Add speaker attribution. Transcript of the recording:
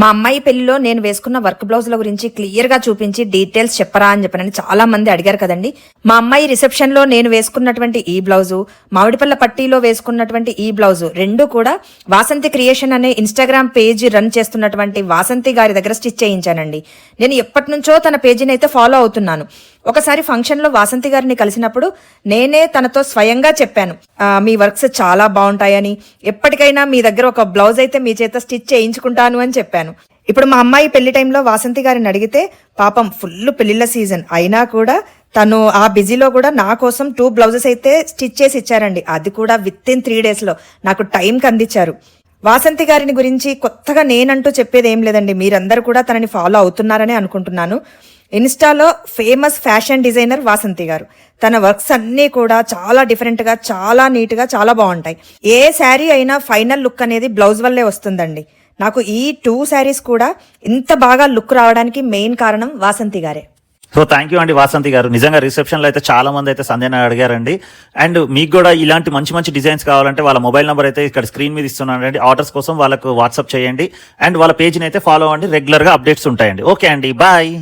Speaker 1: మా అమ్మాయి పెళ్ళిలో నేను వేసుకున్న వర్క్ బ్లౌజ్ల గురించి క్లియర్గా చూపించి డీటెయిల్స్ చెప్పరా అని చెప్పనని చాలా మంది అడిగారు కదండి. మా అమ్మాయి రిసెప్షన్లో నేను వేసుకున్నటువంటి ఈ బ్లౌజు మామిడిపల్ల పట్టీలో వేసుకున్నటువంటి ఈ బ్లౌజు రెండు కూడా వాసంతి క్రియేషన్ అనే ఇన్స్టాగ్రామ్ పేజ్ రన్ చేస్తున్నటువంటి వాసంతి గారి దగ్గర స్టిచ్ చేయించానండి. నేను ఎప్పటి నుంచో తన పేజీని అయితే ఫాలో అవుతున్నాను. ఒకసారి ఫంక్షన్లో వాసంతి గారిని కలిసినప్పుడు నేనే తనతో స్వయంగా చెప్పాను మీ వర్క్స్ చాలా బాగుంటాయని. ఎప్పటికైనా మీ దగ్గర ఒక బ్లౌజ్ అయితే మీ చేత స్టిచ్ చేయించుకుంటాను అని చెప్పాను. ఇప్పుడు మా అమ్మాయి పెళ్ళి టైంలో వాసంతి గారిని అడిగితే పాపం ఫుల్ పెళ్ళిళ్ళ సీజన్. అయినా కూడా తను ఆ బిజీలో కూడా నా కోసం టూ బ్లౌజెస్ అయితే స్టిచ్ చేసి ఇచ్చారండి. అది కూడా విత్ ఇన్ త్రీ డేస్లో. నాకు టైంకి అందించారు. వాసంతి గారిని గురించి కొత్తగా నేనంటూ చెప్పేది ఏం లేదండి. మీరందరూ కూడా తనని ఫాలో అవుతున్నారని అనుకుంటున్నాను. ఇన్స్టాలో ఫేమస్ ఫ్యాషన్ డిజైనర్ వాసంతి గారు. తన వర్క్స్ అన్నీ కూడా చాలా డిఫరెంట్గా చాలా నీట్గా చాలా బాగుంటాయి. ఏ శారీ అయినా ఫైనల్ లుక్ అనేది బ్లౌజ్ వల్లే వస్తుందండి. నాకు ఈ టూ శారీస్ కూడా ఇంత బాగా లుక్ రావడానికి మెయిన్ కారణం వాసంతి గారే.
Speaker 2: సో థ్యాంక్ యూ అండి వాసంతి గారు. నిజంగా రిసెప్షన్లో అయితే చాలా మంది అయితే సందేహం అడిగారండి. అండ్ మీకు కూడా ఇలాంటి మంచి మంచి డిజైన్స్ కావాలంటే వాళ్ళ మొబైల్ నెంబర్ అయితే ఇక్కడ స్క్రీన్ మీద ఇస్తున్నానండి ఆర్డర్స్ కోసం వాళ్ళకు వాట్సాప్ చేయండి. అండ్ వాళ్ళ పేజ్ని అయితే ఫాలో అవ్వండి. రెగ్యులర్గా అప్డేట్స్ ఉంటాయండి. ఓకే అండి. బాయ్